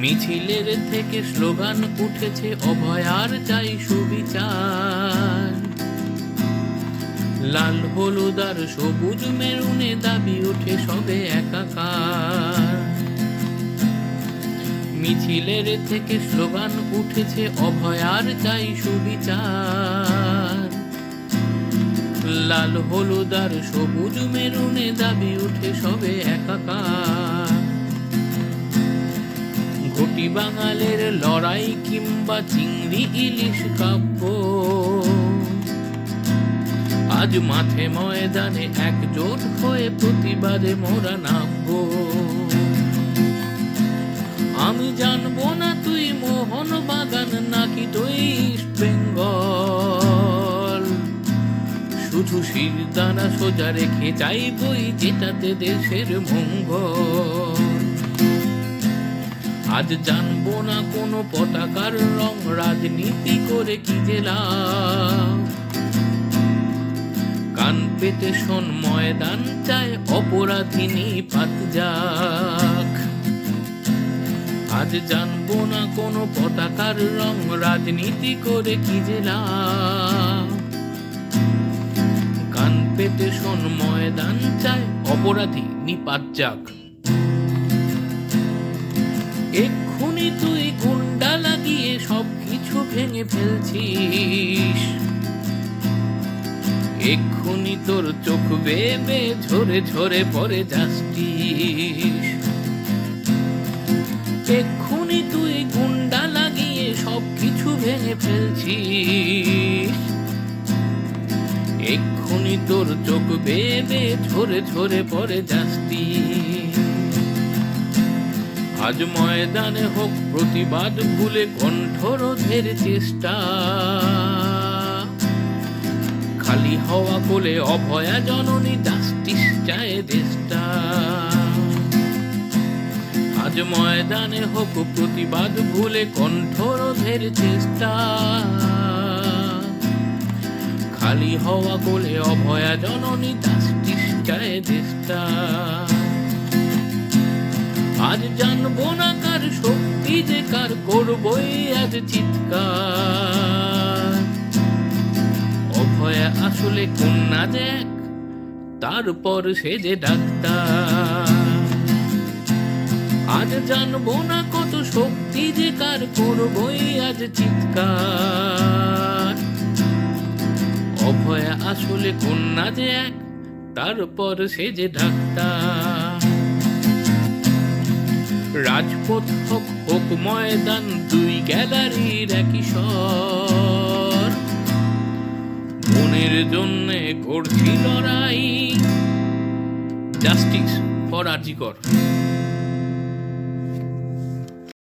মিছিলের থেকে স্লোগান উঠেছে, অভয়ার চাই সুবিচার। লাল হলুদার সবুজ মেরুনে দাবি উঠে সবে একাকার। মিছিলের থেকে স্লোগান উঠেছে, অভয়ার চাই সুবিচার। লাল হলুদার সবুজ মেরুনে দাবি উঠে সবে একাকার। ঘটি বাঙালের লড়াই কিংবা চিংড়ি ইলিশ কাব্য আজ মাঠে ময়দানে একজোট হয়ে প্রতিবাদে মোরা নামব। আমি জানব না তুই মোহন বাগান নাকি তুই ইস্ট বেঙ্গল। শুধু শিরদানা সোজা রেখে চাইবই যেটাতে দেশের মঙ্গল। আজ জানব না কোনো পতাকার রং, রাজনীতি করে কি জেলা? কান পেতে শোন, ময়দান চায় অপরাধিনী পাত যাক। আজ জানব না কোনো পতাকার রং, রাজনীতি করে কি জেলা? কান পেতে শোন, ময়দান চায় অপরাধী নিপাত যাক। এক্ষুনি তুই গুন্ডা লাগিয়ে সব কিছু ভেঙে ফেলছিস। এক্ষুনি তোর চোখ বেবে ঝরে ঝরে পড়ে যাচ্ছিস। এক্ষুনি তুই গুন্ডা লাগিয়ে সব কিছু ভেঙে ফেলছিস। এক্ষুনি তোর চোখ বেবে ঝরে ঝরে পড়ে যাচ্ছিস। আজ ময়দানে হোক প্রতিবাদ, ভুলে কণ্ঠরোধের চেষ্টা। খালি হওয়া কোলে অভয়া জননী জাস্টিস চায় দেশটা। আজ ময়দানে হোক প্রতিবাদ, ভুলে কণ্ঠরোধের চেষ্টা। খালি হওয়া কোলে অভয়া জননী জাস্টিস চায় দেশটা। আজ জানব না কার শক্তি যে কার করবই আজ চিৎকার। অভয়া আসলে কন্যা দেখ, তারপর সে যে ডাক্তার। আজ জানব না কত শক্তি যে কার করবই আজ চিৎকার। অভয়া আসলে কন্যা যে এক তারপর সে যে ডাক্তার। রাজপথ হোক হোক ময়দান, দুই গ্যালারির একই স্বর। মনের জন্যে করছি লড়াই জাস্টিস ফর আর্জিকর